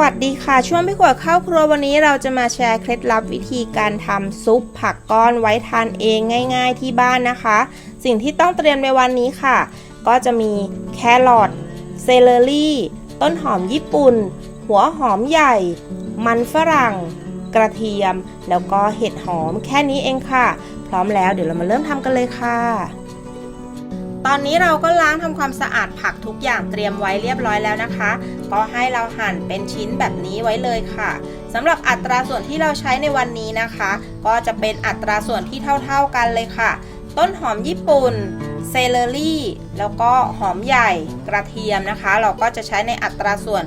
วัสดีค่ะ ช่วงพี่ขวดเข้าครัววันนี้เราจะมาแชร์เคล็ดลับวิธีการทำซุปผักก้อนไว้ทานเองง่าย ๆที่บ้านนะคะ สิ่งที่ต้องเตรียมในวันนี้ค่ะ ก็จะมีแครอทเซเลอรี่ ต้นหอมญี่ปุ่น หัวหอมใหญ่ มันฝรั่ง กระเทียม แล้วก็เห็ดหอมแค่นี้เองค่ะ พร้อมแล้วเดี๋ยวเรามาเริ่มทำกันเลยค่ะ ตอนนี้เราก็ล้างทำความสะอาดผักทุกอย่างเตรียมไว้เรียบร้อยแล้วนะคะ ก็ให้เราหั่นเป็นชิ้นแบบนี้ไว้เลยค่ะสำหรับอัตราส่วนที่เราใช้ในวันนี้นะคะ ก็จะเป็นอัตราส่วนที่เท่า ๆกันเลยค่ะ ต้นหอมญี่ปุ่นเซเลอรี่ แล้วก็หอมใหญ่กระเทียมนะคะ เราก็จะใช้ในอัตราส่วน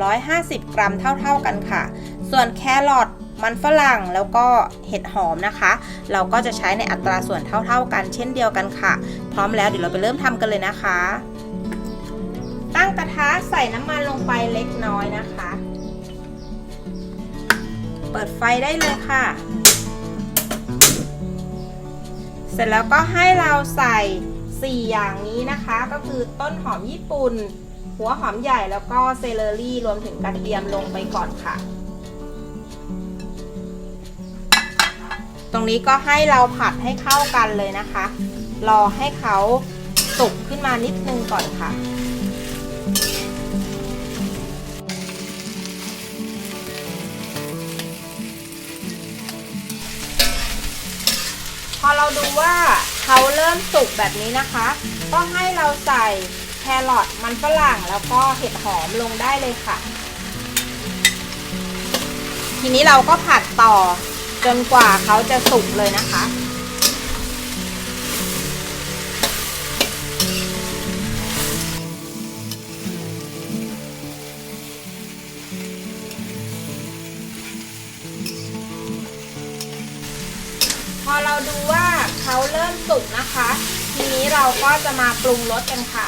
250 กรัมเท่า ๆกันค่ะ ส่วนแครอทมันฝรั่งแล้วก็เห็ดหอมนะคะ เราก็จะใช้ในอัตราส่วนเท่า ๆกันเช่นเดียวกันค่ะ พร้อมแล้วเดี๋ยวเราไปเริ่มทำกันเลยนะคะ ตั้งกระทะใส่น้ำมันลงไปเล็กน้อยนะคะ เปิดไฟได้เลยค่ะ เสร็จแล้วก็ให้เราใส่ 4 อย่างนี้นะคะ ก็คือต้นหอมญี่ปุ่น หัวหอมใหญ่แล้วก็เซเลอรี่รวมถึงกระเทียมลงไปก่อนค่ะตรงนี้ก็ให้เราผัดให้เข้ากันเลยนะคะ รอให้เขาสุกขึ้นมานิดนึงก่อนค่ะ พอเราดูว่าเขาเริ่มสุกแบบนี้นะคะ ก็ให้เราใส่แครอทมันฝรั่งแล้วก็เห็ดหอมลงได้เลยค่ะ ทีนี้เราก็ผัดต่อจนกว่าเขาจะสุกเลยนะคะ อเราดูว่าเขาเริ่มสุกนะคะ ทีนี้เราก็จะมาปรุงรสกันค่ะ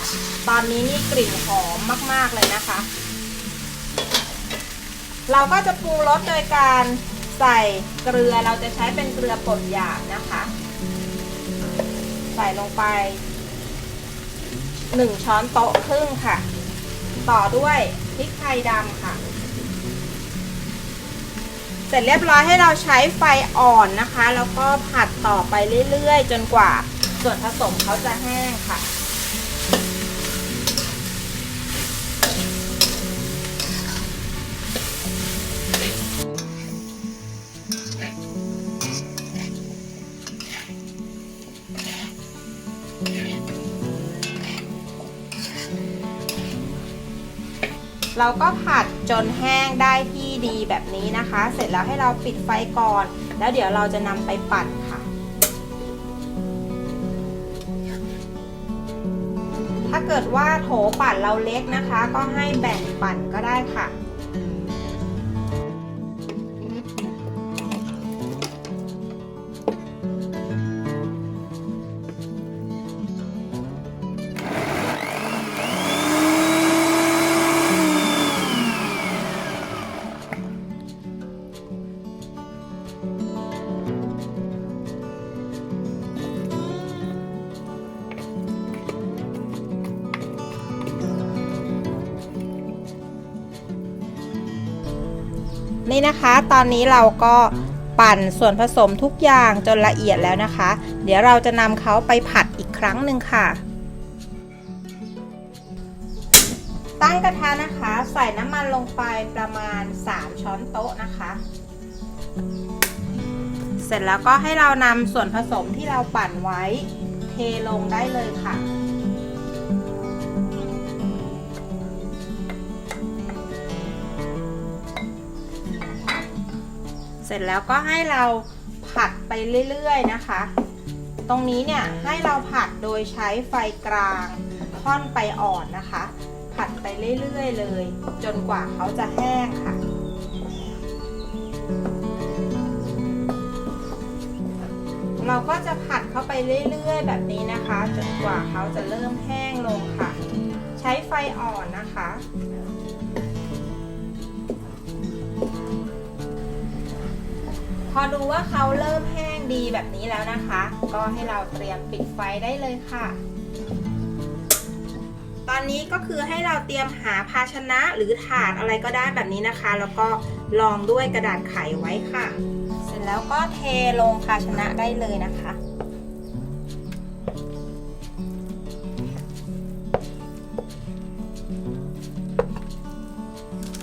ตอนนี้นี่กลิ่นหอมมาก ๆ เลยนะคะ เราก็จะปรุงรสโดยการใส่เกลือเราจะใช้เป็นเกลือป่นหยาบนะคะ ใส่ลงไป1ช้อนโต๊ะครึ่งค่ะ ต่อด้วยพริกไทยดำค่ะ เสร็จเรียบร้อยให้เราใช้ไฟอ่อนนะคะ แล้วก็ผัดต่อไปเรื่อยๆ จนกว่าส่วนผสมเขาจะแห้งค่ะ เราก็ผัดจนแห้งได้ที่ดีแบบนี้นะคะ เสร็จแล้วให้เราปิดไฟก่อน แล้วเดี๋ยวเราจะนำไปปั่นค่ะ ถ้าเกิดว่าโถปั่นเราเล็กนะคะ ก็ให้แบ่งปั่นก็ได้ค่ะ นี่นะคะ ตอนนี้เราก็ปั่นส่วนผสมทุกอย่างจนละเอียดแล้วนะคะ เดี๋ยวเราจะนำเขาไปผัดอีกครั้งหนึ่งค่ะ ตั้งกระทะนะคะ ใส่น้ำมันลงไปประมาณ 3 ช้อนโต๊ะนะคะ เสร็จแล้วก็ให้เรานำส่วนผสมที่เราปั่นไว้ เทลงได้เลยค่ะ เสร็จแล้วก็ให้เราผัดไปเรื่อยๆนะคะ ตรงนี้เนี่ยให้เราผัดโดยใช้ไฟกลางค่อนไปอ่อนนะคะ ผัดไปเรื่อยๆเลย จนกว่าเขาจะแห้งค่ะเราก็จะผัดเข้าไปเรื่อยๆ แบบนี้นะคะ จนกว่าเขาจะเริ่มแห้งลงค่ะ ใช้ไฟอ่อนนะคะ พอดูว่าเขาเริ่มแห้งดีแบบนี้แล้วนะคะ ก็ให้เราเตรียมปิดไฟได้เลยค่ะ ตอนนี้ก็คือให้เราเตรียมหาภาชนะหรือถาดอะไรก็ได้แบบนี้นะคะ แล้วก็รองด้วยกระดาษไขไว้ค่ะ เสร็จแล้วก็เทลงภาชนะได้เลยนะคะ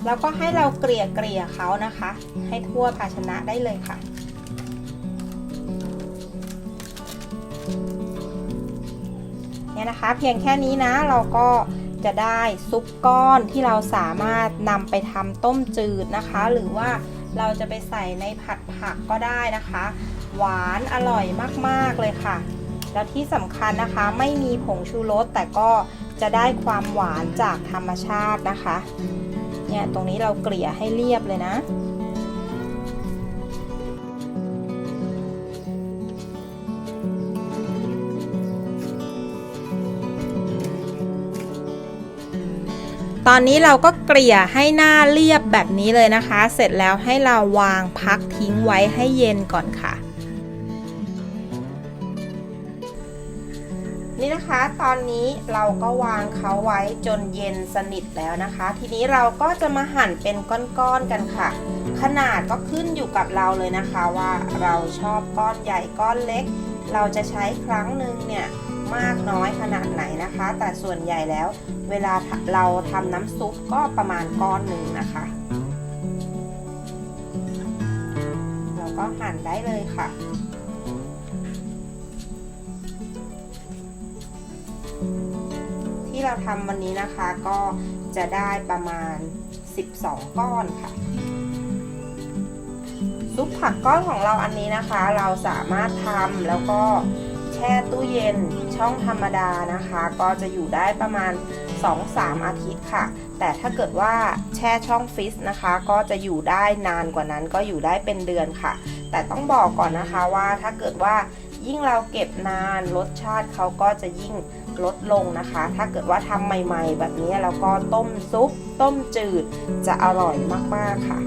แล้วก็ให้เราเกลี่ยเกลี่ยเขานะคะ ให้ทั่วภาชนะได้เลยค่ะ เนี่ยนะคะ เพียงแค่นี้นะเราก็จะได้ซุปก้อนที่เราสามารถนำไปทำต้มจืดนะคะ หรือว่าเราจะไปใส่ในผัดผักก็ได้นะคะ หวานอร่อยมากๆเลยค่ะ แล้วที่สำคัญนะคะไม่มีผงชูรสแต่ก็จะได้ความหวานจากธรรมชาตินะคะ เนี่ยตรงนี้เราเกลี่ยให้เรียบเลยนะตอนนี้เราก็เกลี่ยให้หน้าเรียบแบบนี้เลยนะคะ เสร็จแล้วให้เราวางพักทิ้งไว้ให้เย็นก่อนค่ะ นี่นะคะตอนนี้เราก็วางเขาไว้จนเย็นสนิทแล้วนะคะ ทีนี้เราก็จะมาหั่นเป็นก้อนๆกันค่ะ ขนาดก็ขึ้นอยู่กับเราเลยนะคะว่าเราชอบก้อนใหญ่ก้อนเล็ก เราจะใช้ครั้งหนึ่งเนี่ยมากน้อยขนาดไหนนะคะ แต่ส่วนใหญ่แล้ว เวลาเราทำน้ำซุปก็ประมาณก้อนหนึ่งนะคะ เราก็หั่นได้เลยค่ะ ที่เราทำวันนี้นะคะก็จะได้ประมาณ 12 ก้อนค่ะ ซุปผักก้อนของเราอันนี้นะคะ เราสามารถทำแล้วก็แช่ตู้เย็นช่องธรรมดานะคะ ก็จะอยู่ได้ประมาณ 2-3 อาทิตย์ค่ะ แต่ถ้าเกิดว่าแช่ช่องฟิสนะคะ ก็จะอยู่ได้นานกว่านั้นก็อยู่ได้เป็นเดือนค่ะ แต่ต้องบอกก่อนนะคะว่าถ้าเกิดว่ายิ่งเราเก็บนานรสชาติเขาก็จะยิ่ง ลดลงนะคะ ถ้าเกิดว่าทำใหม่ๆ แบบนี้แล้วก็ต้มซุป ต้มจืดจะอร่อยมากๆค่ะ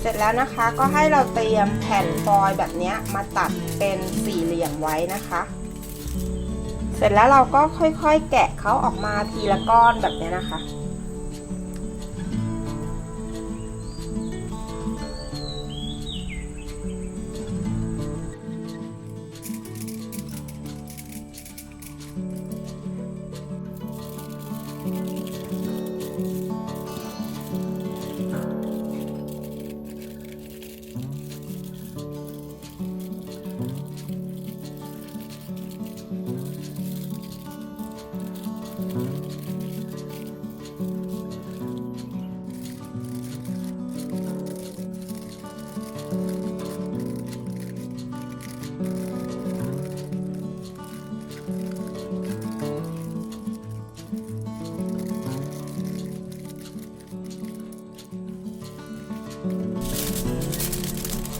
เสร็จแล้วนะคะก็ให้เราเตรียมแผ่นฟอยล์แบบนี้มาตัดเป็นสี่เหลี่ยมไว้นะคะ เสร็จแล้วเราก็ค่อยๆ แกะเขาออกมาทีละก้อนแบบนี้นะคะ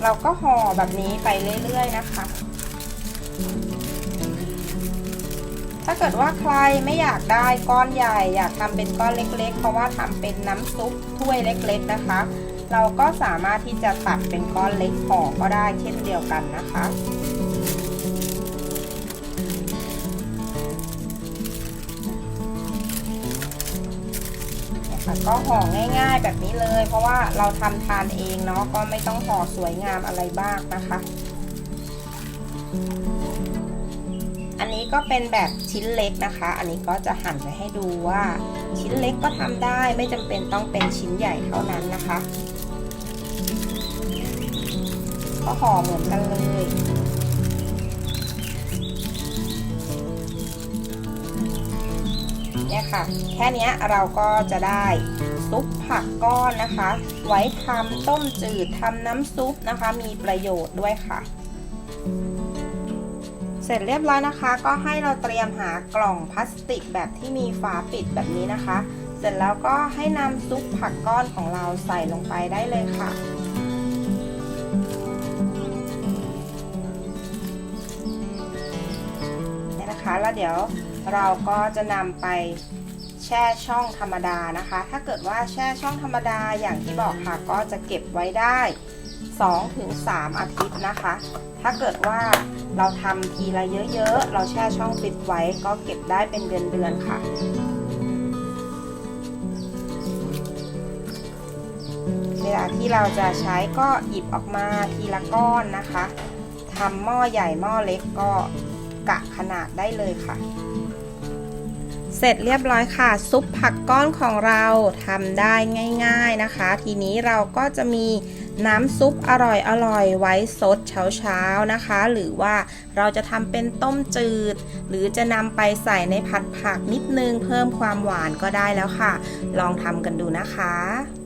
เราก็ห่อแบบนี้ไปเรื่อยๆนะคะ ถ้าเกิดว่าใครไม่อยากได้ก้อนใหญ่ อยากทำเป็นก้อนเล็ก ๆ เพราะว่าทำเป็นน้ำซุปถ้วยเล็ก ๆนะคะ เราก็สามารถที่จะตัดเป็นก้อนเล็กห่อก็ได้เช่นเดียวกันนะคะ ก็ห่อง่ายๆแบบนี้เลย เพราะว่าเราทำทานเองเนาะก็ไม่ต้องห่อสวยงามอะไรบ้างนะคะ อันนี้ก็เป็นแบบชิ้นเล็กนะคะ อันนี้ก็จะหั่นไว้ให้ดูว่า ชิ้นเล็กก็ทำได้ไม่จำเป็นต้องเป็นชิ้นใหญ่เท่านั้นนะคะ ก็ห่อเหมือนกันเลย เนี่ยค่ะ แค่นี้เราก็จะได้ซุปผักก้อนนะคะ ไว้ทำต้มจืดทำน้ำซุปนะคะ มีประโยชน์ด้วยค่ะ เสร็จเรียบร้อยนะคะ ก็ให้เราเตรียมหากล่องพลาสติกแบบที่มีฝาปิดแบบนี้นะคะ เสร็จแล้วก็ให้นำซุปผักก้อนของเราใส่ลงไปได้เลยค่ะเนี่ยนะคะแล้วเดี๋ยว เราก็จะนำไปแช่ช่องธรรมดานะคะ ถ้าเกิดว่าแช่ช่องธรรมดาอย่างที่บอกค่ะ ก็จะเก็บไว้ได้ 2-3 อาทิตย์นะคะ ถ้าเกิดว่าเราทำทีละเยอะๆ เราแช่ช่องฟิตไว้ก็เก็บได้เป็นเดือนๆค่ะเวลาที่เราจะใช้ก็หยิบออกมาทีละก้อนนะคะทำหม้อใหญ่หม้อเล็กก็กะขนาดได้เลยค่ะ เสร็จเรียบร้อยค่ะ ซุปผักก้อนของเราทำได้ง่าย ๆนะคะ ทีนี้เราก็จะมีน้ำซุปอร่อยๆไว้สดเช้าๆนะคะ หรือว่าเราจะทำเป็นต้มจืด หรือจะนำไปใส่ในผัดผักนิดนึงเพิ่มความหวานก็ได้แล้วค่ะ ลองทำกันดูนะคะ